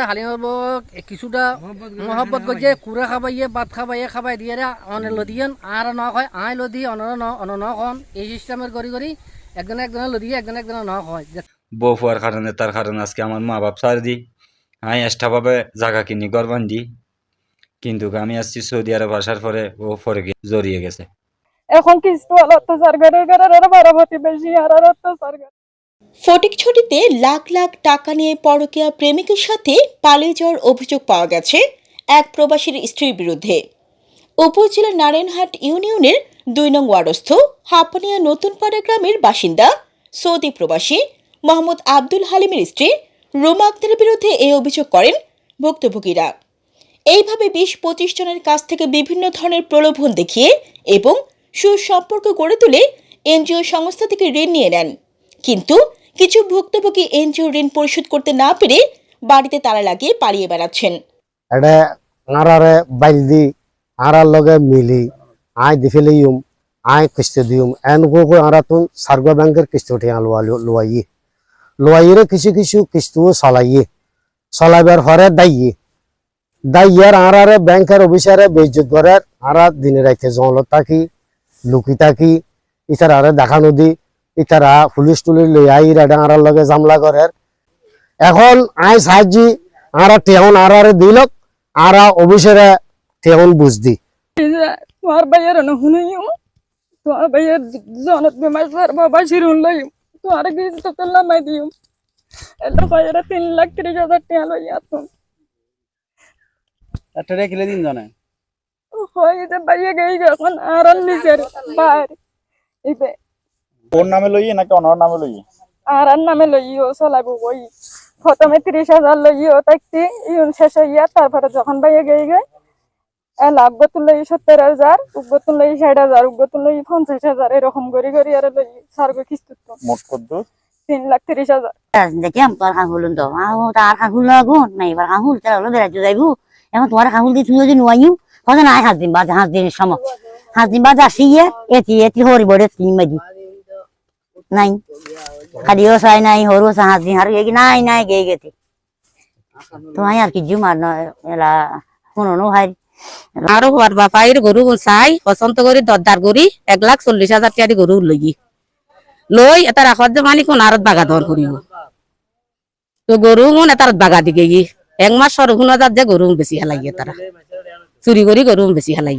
হালিমাবক কিছুটা মহব্বত করছে কুড়া খাবাইয়ে ভাত খাবাইয়ে খাবাই দিয়ে রে অনে লদিয়েন আর ন হয় আই লদি অনর ন অন ন খন এই সিস্টেমের করি করি একজনে একজনে লদিয়ে একজনে একজনে ন হয়। কারণে তার কারণে আজকে আমার মা বাপ সার দি আমি এক্সট্রাভাবে জায়গা কিনি ঘর বান্ধি কিন্তু আমি আসছি সৌদি আরব আসার পরে ও পরে জড়িয়ে গেছে। এখন কিস্তি অত্যাচার করে করে আর বারো আর আর অত্যাচার করে ফটিকছড়িতে লাখ লাখ টাকা নিয়ে পরকীয়া প্রেমিকের সাথে পালিয়ে যাওয়ার অভিযোগ পাওয়া গেছে এক প্রবাসীর স্ত্রীর বিরুদ্ধে। উপজেলার নারায়ণহাট ইউনিয়নের দুই নং ওয়ারস্থ, হাপানিয়া নতুনপাড়া গ্রামের বাসিন্দা, সৌদি প্রবাসী মোহাম্মদ আব্দুল হালিমের স্ত্রী রুমা আক্তারের বিরুদ্ধে এই অভিযোগ করেন ভুক্তভোগীরা। এইভাবে বিশ পঁচিশ জনের কাছ থেকে বিভিন্ন ধরনের প্রলোভন দেখিয়ে এবং সুসম্পর্ক গড়ে তুলে এনজিও সংস্থা থেকে ঋণ নিয়ে নেন। কিন্তু কিছু ভুক্তভোগী এনজিও ঋণ পরিশোধ করতে না পেরে বাড়িতে তালা লাগিয়ে পালিয়ে বেড়াচ্ছেন। এটা আরারে বাইল দি আরার লগে মিলি, আই দিফেলে ইউম, আই কিস্তি দিউম। এন গো গো আরা তুন সার্গ ব্যাংকের কিস্তি উঠে লোয়া লোয়াইয়ে। লোয়াইরে কিছু কিছু কিস্তিও চলাইয়ে চলাইবার হরে দাইয়ে। দাইয়ার আরারে ব্যাংকের অফিসারে বেজত করে আরা দিনে রাইতে জঙ্গলত থাকি, লুকি থাকি, ইতার আরে দেখানো দি ইতারা পুলিশ টুলিশ লই আই রাডা আরার লগে জামলা করে। এখন আই সাহায্যি আরা টেহন আরারে দিলক আরা অফিসারে টেহন বুঝদি তোমার ভাইয়ের অনুহুনিও তোমার ভাইয়ের জনত বেমার সার বাবা শিরুন লই তোমার কিস্তি তো লামাই দিও এলো ভাইয়ের তিন লাখ ত্রিশ হাজার টাকা লই আসুন একটা রেখে দিন জানে? হয় যে ভাইয়া গই এখন আর নিজের বাইরে ইবে ওর নামে লইয়ে নাকি অনার নামে লইয়ে? আর আর নামে লইও চলাবো ওই প্রথমে ত্রিশ হাজার লইও তাইতে ইউন শেষ হইয়া তারপরে যখন ভাইয়া গই গে লাগবতুন লই সত্তর হাজার উগবতুন লই ষাট হাজার উগবতুন লই পঞ্চাশ হাজার এরকম করি করি আর লই সারগো কিস্তি মোট কত তিন লাখ তিরিশ হাজার। দেখি আমি তো তার নাই এবার খাহুল তার হলো বেড়াতে যাইবো। এখন তোমার খাহুল দিয়ে তুমি যদি নোয়াইও কথা নাই হাত দিন বাদ হাত দিন সময়। হাত দিন বাদ আসি গিয়ে এটি এটি হরি বড়ে তিন মাদি নাই। খালিও চাই নাই হরু চা হাত দিন আর গেছি নাই নাই গে গেছে তোমায় আর কি জুমার এলা শুনো ভাই আরও হওয়ার বাপাইর গরু চাই পছন্দ করি দরদার করি এক লাখ চল্লিশ হাজার টাকা গরু লই লই এটা রাখত যে মালিক কোন আরত বাগা দর করিব তো গরু গুণ এটার বাগা দিকে গি। এক মাস সর শুনা যাত যে গরু বেশি হেলাই তারা চুরি করি গরু বেশি হেলাই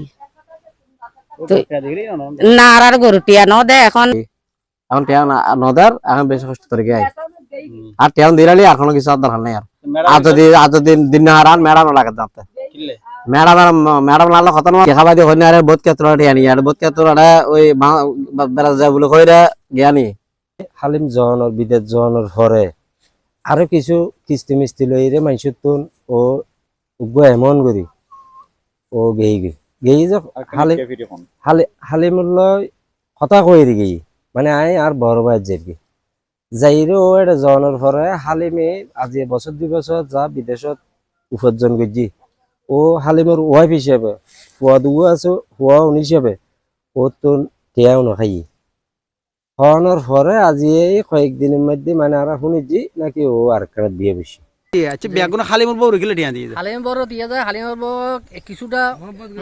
না আর গরু টিয়া ন দে এখন এখন টেহন নদার এখন বেশি কষ্ট করে গাই আর টেহন দিরালি আর কোনো কিছু আর নাই আর। আর যদি আর যদি দিন না হারান ম্যাডাম লাগে যাতে ম্যাডাম ম্যাডাম নালে খতন দেখা পাই হইনি আরে বহুত ক্ষেত্র টিয়ানি আর বহুত ক্ষেত্র ওই বেড়া যায় বলে কইরা জ্ঞানী। হালিম জনের বিদেশ জনের পরে আরও কিছু কিস্তি মিস্তি লই রে মাইসুর তুন ও উগ্র এমন করি। ও গেই গে গেই যে হালিম হালি হালিমুল্লয় কথা কই রে গেই? মানে আই আর বড় ভাই যাই যাইরে ও এটা জনের পরে হালিমে আজি বছর দুই বছর যা বিদেশত উপার্জন করছি। ও হালিমের ওয়াইফ হিসেবে হুয়া দুও আছে হুয়া উনি হিসেবে, ও তো টিয়াও নখাই হওয়ানোর পরে আজি এই কয়েকদিনের মধ্যে মানে আর শুনেছি নাকি ও আর বিয়ে বেশি। আচ্ছা বউ রেখে দিয়ে দিয়ে যায় কিছুটা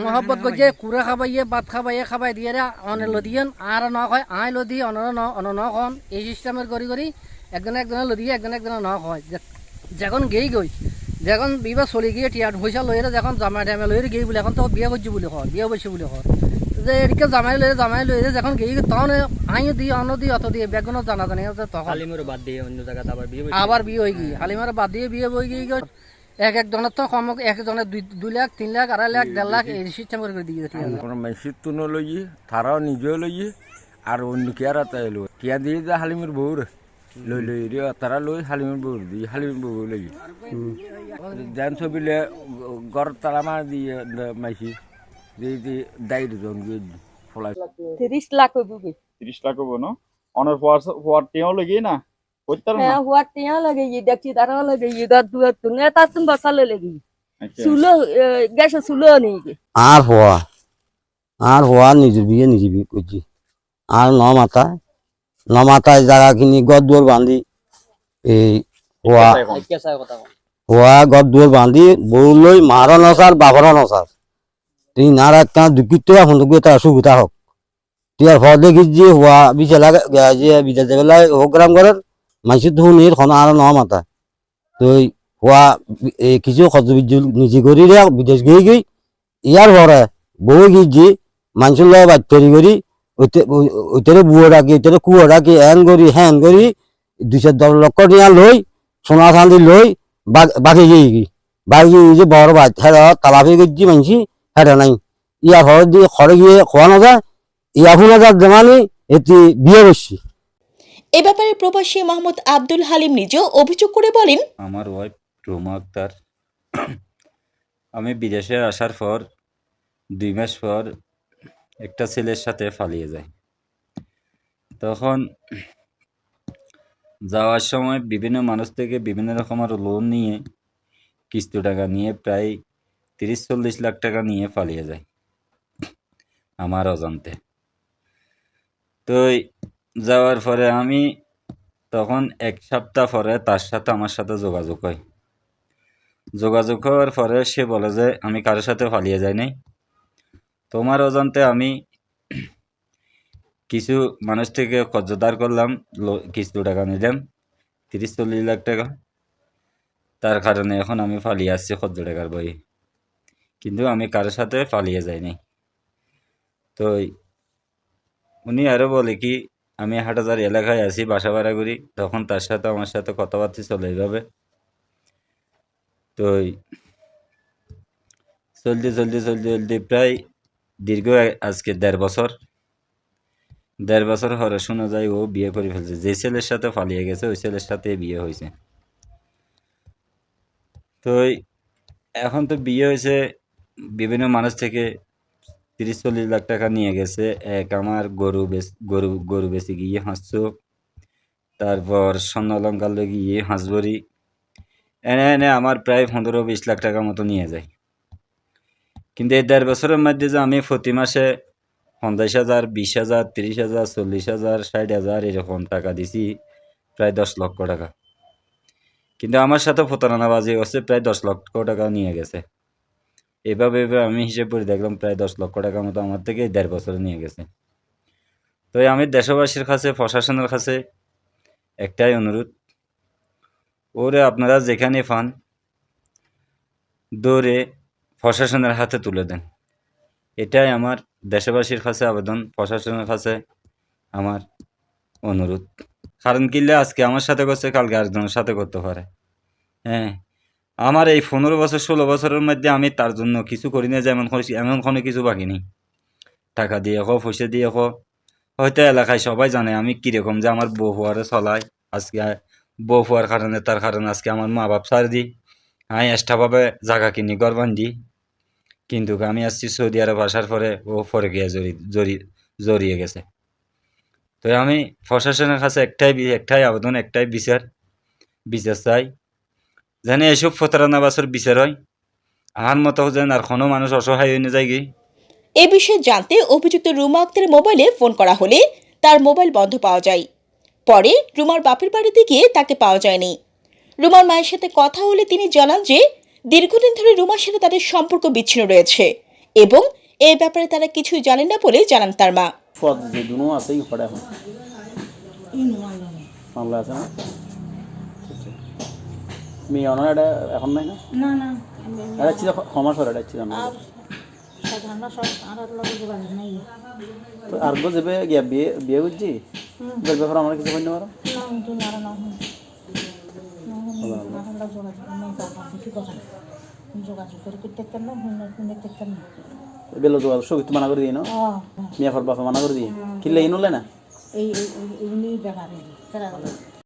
মহব্বত করছে কুড়া খাবাইয়ে ভাত খাবাইয়ে খাবাই দিয়ে রে অনে লদিয়েন আর ন হয় আই লদি অনর ন অন ন খন এই সিস্টেমের করি করি একজনে একজনে লদিয়ে একজনে একজনে ন হয়। যখন গেই গই যখন বিবাহ চলি গিয়ে টিয়ার পয়সা লই রে যখন জামাই টাইমে লই রে গেই বলে এখন তো বিয়ে করছি বলে কর বিয়ে বসে বলে কর যে এদিকে জামাই লই জামাই লই যখন গেই তখন আইও দি অন্য দি অত দিয়ে বেগুনও জানা জানি আছে তখন হালিমের বাদ দিয়ে অন্য জায়গাতে আবার বিয়ে আবার বিয়ে হয়ে গিয়ে হালিমার বাদ দিয়ে বিয়ে হয়ে গিয়ে গিয়ে এক একজনের তো কম এক একজনের দুই দুই লাখ তিন লাখ আড়াই লাখ দেড় লাখ এই সিস্টেম করে দিয়ে কোনো মেসির তুনো লইয়ে তারাও নিজেও লইয়ে আর অন্য কে আর তাই লই টিয়া দিয়ে যা হালিমের বউর লই লই রে তারা লই হালিমের বউর দিয়ে হালিমের বউ লই জান ছবিলে ঘর তালা মার দিয়ে মাইসি তিরিশ লাখ হইব কি? তিরিশ লাখ না? অনার হওয়ার হওয়ার না? হ্যাঁ লাগে ই দেখছি তারাও লাগে ই দার দুয়ার তুমি তার তুমি বসালে লাগে। আচ্ছা। চুলো গ্যাসে চুলো নেই আর হওয়া। আর হওয়া নিজের বিয়ে নিজে বিয়ে করছি। আর ন মাথায় ন মাথায় জায়গা কিনি গদ দুয়ার বান্ধি এই হওয়া? হওয়া দুয়ার বান্ধি বউ লই মারও নসার বাবারও নসার তুই না রাখা দুঃখিত এখন তার সুবিধা হোক। তুই আর ফল দেখি যে হওয়া বিচেলা যে বিদেশ বেলায় হোক গ্রাম করেন মাইসি তো শুনির খন আর ন মাতা তুই হওয়া কিছু খরচ নিজে করি রে, বিদেশ গিয়ে গই ইয়ার পরে বউ গিয়েছি মানুষের লয় বাদ তৈরি করি ওইটারে বুয়ো রাখি ওইটারে কুয়ো রাখি হ্যান করি হ্যান করি দুইশো দশ লক্ষ টিয়া লই, সোনা চাঁদি লই বাকি গিয়ে গি বাকি গিয়ে যে বড় বাদ হেরা তালাফি গেছি মানছি হেরা নাই। ইয়ার ঘরে দিয়ে ঘরে গিয়ে খোয়া না যায় ইয়া ফুনা যার জমানি এটি বিয়ে করছি এ ব্যাপারে প্রবাসী মোহাম্মদ আব্দুল হালিম নিজেও অভিযোগ করে বলেন আমার ওয়াইফ রুমা আক্তার আমি বিদেশে আসার পর দুই মাস পর একটা ছেলের সাথে পালিয়ে যাই। তখন যাওয়ার সময় বিভিন্ন মানুষ থেকে বিভিন্ন রকমের লোন নিয়ে কিস্তি টাকা নিয়ে প্রায় তিরিশ চল্লিশ লাখ টাকা নিয়ে পালিয়ে যায়। আমার অজান্তে। তো যাওয়ার পরে আমি তখন এক সপ্তাহ পরে তার সাথে আমার সাথে যোগাযোগ হয়। যোগাযোগ হওয়ার পরে সে বলে যে, আমি কারোর সাথে পালিয়ে যাই নাই। তোমার অজান্তে আমি কিছু মানুষ থেকে কর্জদার করলাম কিছু টাকা নিলাম তিরিশ চল্লিশ লাখ টাকা। তার কারণে এখন আমি পালিয়ে আসছি কর্জ টাকার বই কিন্তু আমি কারোর সাথে পালিয়ে যাই নাই তো উনি আরও বলে কি, আমি হাটাজার এলাকায় আছি, বাসা ভাড়া করি, তখন তার সাথে আমার সাথে কথাবার্তা চলে এইভাবে। তো চলতে চলতে চলতে চলতে প্রায় দীর্ঘ আজকে দেড় বছর। দেড় বছর হরে শোনা যায় ও বিয়ে করে ফেলছে। যে ছেলের সাথে পালিয়ে গেছে, ওই ছেলের সাথে বিয়ে হয়েছে। তো এখন তো বিয়ে হয়েছে বিভিন্ন মানুষ থেকে তিরিশ চল্লিশ লাখ টাকা নিয়ে গেছে। এক আমার গরু গরু গরু বেচে গিয়ে হাঁসছো তারপর স্বর্ণ অলঙ্কার গিয়ে হাঁসবরি এনে এনে আমার প্রায় পনেরো বিশ লাখ টাকা মতো নিয়ে যায়। কিন্তু এই দেড় বছরের মধ্যে যে আমি প্রতি মাসে পঞ্চাশ হাজার, বিশ হাজার, তিরিশ হাজার, চল্লিশ হাজার, ষাট হাজার এরকম টাকা দিছি, প্রায় দশ লক্ষ টাকা। কিন্তু আমার সাথে প্রতারণাবাজি হচ্ছে প্রায় দশ লক্ষ টাকা নিয়ে গেছে। এভাবে এভাবে আমি হিসেব করে দেখলাম প্রায় দশ লক্ষ টাকার মতো আমার থেকে দেড় বছরে নিয়ে গেছে। তো আমি দেশবাসীর কাছে, প্রশাসনের কাছে একটাই অনুরোধ। ওরে আপনারা যেখানে পান, দৌড়ে প্রশাসনের হাতে তুলে দেন। এটাই আমার দেশবাসীর কাছে আবেদন, প্রশাসনের কাছে আমার অনুরোধ। কারণ কিনলে আজকে আমার সাথে করছে, কালকে আরেকজনের সাথে করতে পারে। হ্যাঁ আমার এই পনেরো বছর, ষোলো বছরের মধ্যে আমি তার জন্য কিছু করি না যেমন করেছি, এমন কোনো কিছু বাকি নেই। টাকা দিয়ে হোক পয়সা দিয়ে হোক হয়তো এলাকায় সবাই জানে আমি কীরকম যে আমার বউ হওয়ারে চলাই আজকে বউ হওয়ার কারণে, তার কারণে আজকে আমার মা বাপ সার দিই। আমি এক্সট্রাভাবে জায়গা কিনি, ঘর বান্ধি। কিন্তু আমি আসছি সৌদি আরব আসার পরে ও পরে গিয়ে জড়ি জড়ি, জড়িয়ে গেছে। তো আমি প্রশাসনের কাছে একটাই একটাই আবেদন, একটাই বিচার। বিচার চাই। যেন এসব প্রতারণা বাসর বিচার হয়। আমার মতো যেন আর কোনো মানুষ অসহায় হয়ে যায় কি এ বিষয়ে জানতে অভিযুক্ত রুমা আক্তারের মোবাইলে ফোন করা হলে তার মোবাইল বন্ধ পাওয়া যায়। পরে রুমার বাপের বাড়িতে গিয়ে তাকে পাওয়া যায়নি রুমার মায়ের সাথে কথা হলে তিনি জানান যে দীর্ঘদিন ধরে রুমার সাথে তাদের সম্পর্ক বিচ্ছিন্ন রয়েছে এবং এ ব্যাপারে তারা কিছুই জানেন না বলে জানান তার মা। আছে এখন মেয়ে অনার এটা এখন নাই না না না এটা ছিল এটা ছিল না তো আর গো যাবে গিয়া বিয়ে বিয়ে করছি এর ব্যাপারে আমরা কিছু করতে পারো বেলো যোগাযোগ সবিত মানা করে দিই না মিয়া ফর বাপা মানা করে দিই কিনলে ইনলে না এই এই এই ব্যাপারে